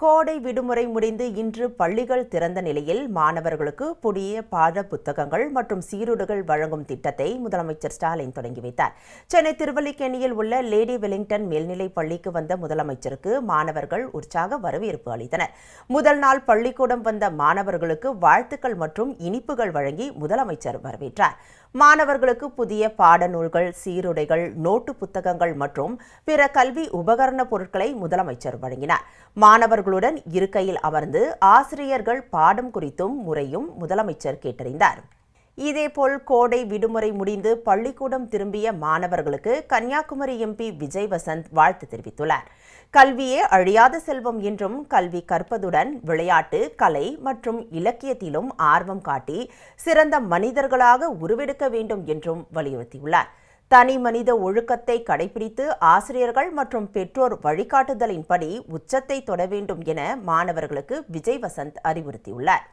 கோடை விடுமுறை முடிந்து இன்று பள்ளிகள் திறந்த நிலையில் மாணவர்களுக்கு புதிய பாட புத்தகங்கள் மற்றும் சீருடுகள் வழங்கும் திட்டத்தை முதலமைச்சர் ஸ்டாலின் தொடங்கி வைத்தார். சென்னை திருவல்லிக்கேணியில் உள்ள லேடி வெலிங்டன் மேல்நிலைப் பள்ளிக்கு வந்த முதலமைச்சருக்கு மாணவர்கள் உற்சாக வரவேற்பு அளித்தனர். முதல் நாள் பள்ளிக்கூடம் வந்த மாணவர்களுக்கு வாழ்த்துக்கள் மற்றும் இனிப்புகள் வழங்கி முதலமைச்சர் வரவேற்றார். மாணவர்களுக்கு புதிய பாடநூல்கள் சீருடைகள் நோட்டு புத்தகங்கள் மற்றும் பிற கல்வி உபகரண பொருட்களை முதலமைச்சர் வழங்கினார். மாணவர்களுடன் இருக்கையில் அமர்ந்து ஆசிரியர்கள் பாடம் குறித்தும் முறையும் முதலமைச்சர் கேட்டறிந்தார். இதேபோல் கோடை விடுமுறை முடிந்து பள்ளிக்கூடம் திரும்பிய மாணவர்களுக்கு கன்னியாகுமரி எம்பி விஜய் வசந்த் வாழ்த்து தெரிவித்துள்ளார். கல்வியே அழியாத செல்வம் என்றும் கல்வி கற்பதுடன் விளையாட்டு கலை மற்றும் இலக்கியத்திலும் ஆர்வம் காட்டி சிறந்த மனிதர்களாக உருவெடுக்க வேண்டும் என்றும் வலியுறுத்தியுள்ளார். தனி மனித ஒழுக்கத்தை கடைபிடித்து ஆசிரியர்கள் மற்றும் பெற்றோர் வழிகாட்டுதலின்படி உச்சத்தை தொட வேண்டும் என மாணவர்களுக்கு விஜய் வசந்த் அறிவுறுத்தியுள்ளார்.